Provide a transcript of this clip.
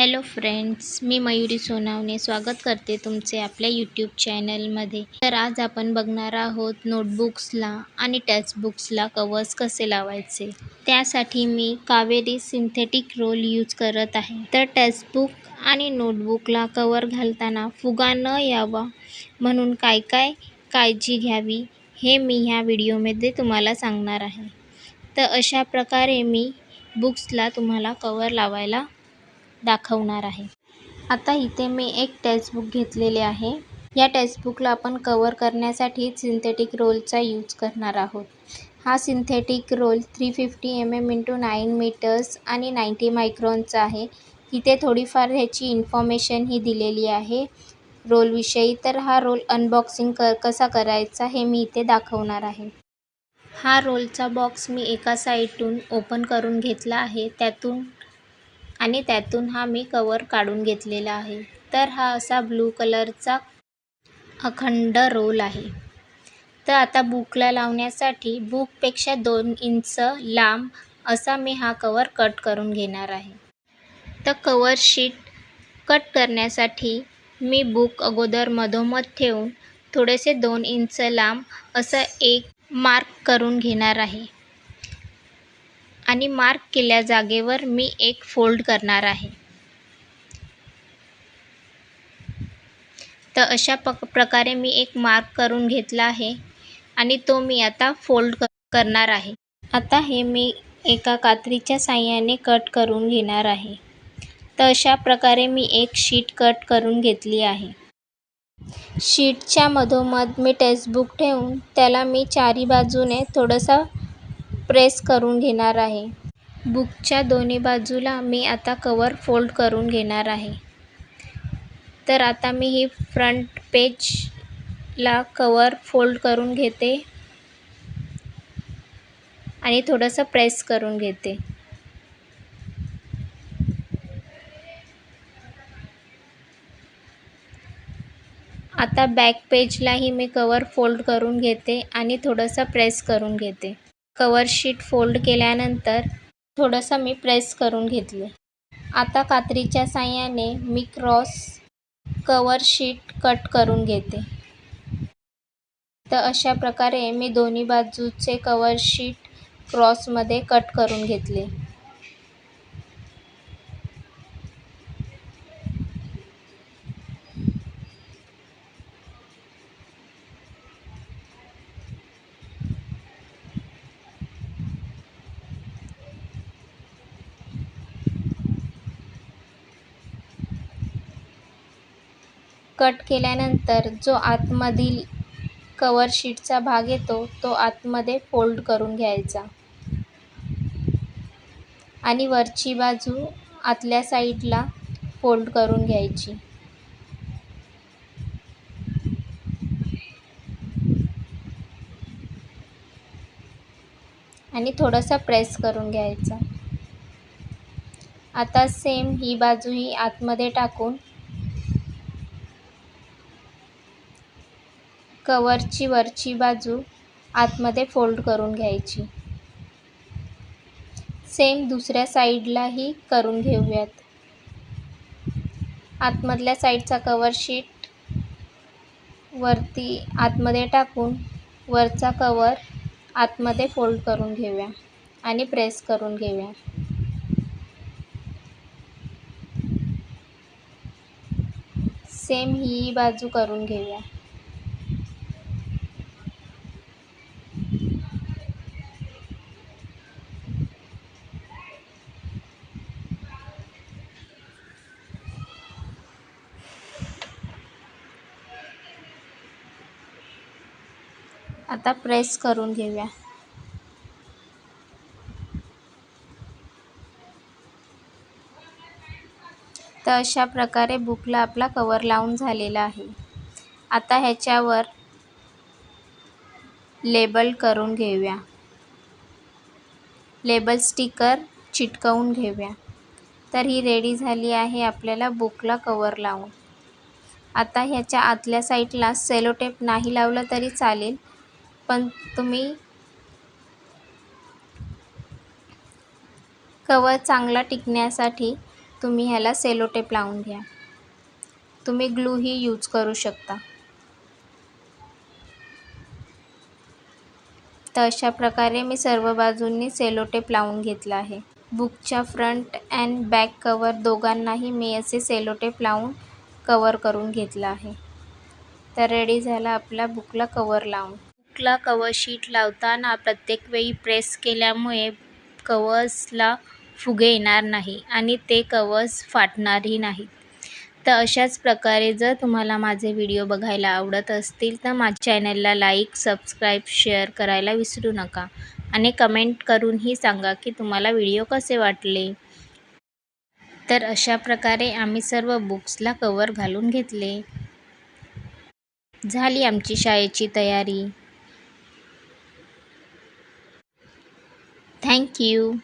Hello friends मी मयुरी सोनावणे स्वागत करते तुमचे आपल्या यूट्यूब चॅनलमध्ये तर आज आपण बघणार आहोत नोटबुक्सला आणि टेक्स्टबुक्सला कवर्स कसे लावायचे. त्यासाठी मी कावेरी सिंथेटिक रोल यूज करत आहे. तर टेक्स्टबुक आणि नोटबुकला कवर घालताना फुगा न यावा म्हणून काय काय काळजी घ्यावी हे मी ह्या व्हिडिओमध्ये तुम्हाला सांगणार आहे. तर अशा प्रकारे मी बुक्सला तुम्हाला कवर लावायला दाखवणार आहे. आता इथे मी एक टेक्स्टबुक घेतलेले आहे. या टेक्स्टबुकला आपण कवर करण्यासाठी सिंथेटिक रोलचा यूज करणार आहोत. हा synthetic roll three fifty M M into nine metres आणि नाईंटी मायक्रॉनचा आहे. इथे थोडीफार ह्याची इन्फॉर्मेशन ही दिलेली आहे. रोलविषयी तर हा रोल अनबॉक्सिंग क कसा करायचा हे मी इथे दाखवणार आहे. हा रोलचा बॉक्स मी एका साईडून ओपन करून घेतला आहे. त्यातून आणि त्यातून हा मी कवर काढून घेतलेला आहे. तर हा असा ब्लू कलरचा अखंड रोल आहे. तर आता बुकला लावण्यासाठी बुकपेक्षा दोन इंच लांब असा मी हा कवर कट करून घेणार आहे. तर कवर शीट कट करण्यासाठी मी बुक अगोदर मधोमध ठेवून थोडेसे दोन इंच लांब असं एक मार्क करून घेणार आहे. आणि मार्क केल्या जागेवर मी एक फोल्ड करणार आहे. तर अशा पक प्रकारे मी एक मार्क करून घेतला आहे आणि तो मी आता फोल्ड करणार आहे. आता हे मी एका कात्रीच्या साह्याने कट करून घेणार आहे. तर अशा प्रकारे मी एक शीट कट करून घेतली आहे. शीटच्या मधोमध मी टेक्स्टबुक ठेवून त्याला मी चारी बाजूने थोडंसं प्रेस करून घेणार आहे. बुकच्या दोन्ही बाजूला मी आता कवर फोल्ड करून घेणार आहे. तर आता मी ही फ्रंट पेजला कवर फोल्ड करून घेते आणि थोडंसं प्रेस करून घेते. आता बॅक पेजलाही मी कवर फोल्ड करून घेते आणि थोडंसं प्रेस करून घेते. कवरशीट फोल्ड केल्यानंतर थोडंसं मी प्रेस करून घेतले. आता कात्रीच्या साह्याने मी क्रॉस कवरशीट कट करून घेते. तर अशा प्रकारे मी दोन्ही बाजूचे कवरशीट क्रॉसमध्ये कट करून घेतले. कट केल्यानंतर जो आतमधील कवरशीटचा भाग येतो तो आतमध्ये फोल्ड करून घ्यायचा. आणि वरची बाजू आतल्या साईडला फोल्ड करून घ्यायची. आणि थोडंसं प्रेस करून घ्यायचा. आता सेम ही बाजूही आतमध्ये टाकून कवरची वरची बाजू आतमध्ये फोल्ड करून घ्यायची. सेम दुसऱ्या साईडलाही करून घेऊयात. आतमधल्या साईडचा कवर शीट वरती आतमध्ये टाकून वरचा कवर आतमध्ये फोल्ड करून घेऊया आणि प्रेस करून घेऊया. सेम ही बाजू करून घेऊया. आता प्रेस करून घेऊया. तर अशा प्रकारे बुकला आपला कवर लावून झालेला आहे. आता ह्याच्यावर लेबल करून घेऊया. लेबल स्टिकर चिटकवून घेऊया. तर ही रेडी झाली आहे आपल्याला बुकला कवर लावून. आता ह्याच्या आतल्या साईडला सेलोटेप नाही लावलं तरी चालेल. पण तुम्ही कवर चांगला टिकण्यासाठी तुम्ही ह्याला सेलोटेप लावून घ्या. तुम्ही ग्लूही यूज करू शकता. तर अशा प्रकारे मी सर्व बाजूंनी सेलोटेप लावून घेतला आहे. बुकच्या फ्रंट अँड बॅक कवर दोघांनाही मी असे सेलोटेप लावून कवर करून घेतलं आहे. तर रेडी झाला आपला बुकला कवर लावून. बुकला कवर शीट लावताना प्रत्येक वेळी प्रेस केल्यामुळे कवर्सला फुगे येणार नाही आणि ते कवर्स फाटणारही नाहीत. तर अशाच प्रकारे जर तुम्हाला माझे व्हिडिओ बघायला आवडत असतील तर माझ्या चॅनलला लाईक सबस्क्राईब शेअर करायला विसरू नका. आणि कमेंट करूनही सांगा की तुम्हाला व्हिडिओ कसे वाटले. तर अशा प्रकारे आम्ही सर्व बुक्सला कवर घालून घेतले. झाली आमची शाळेची तयारी. Thank you.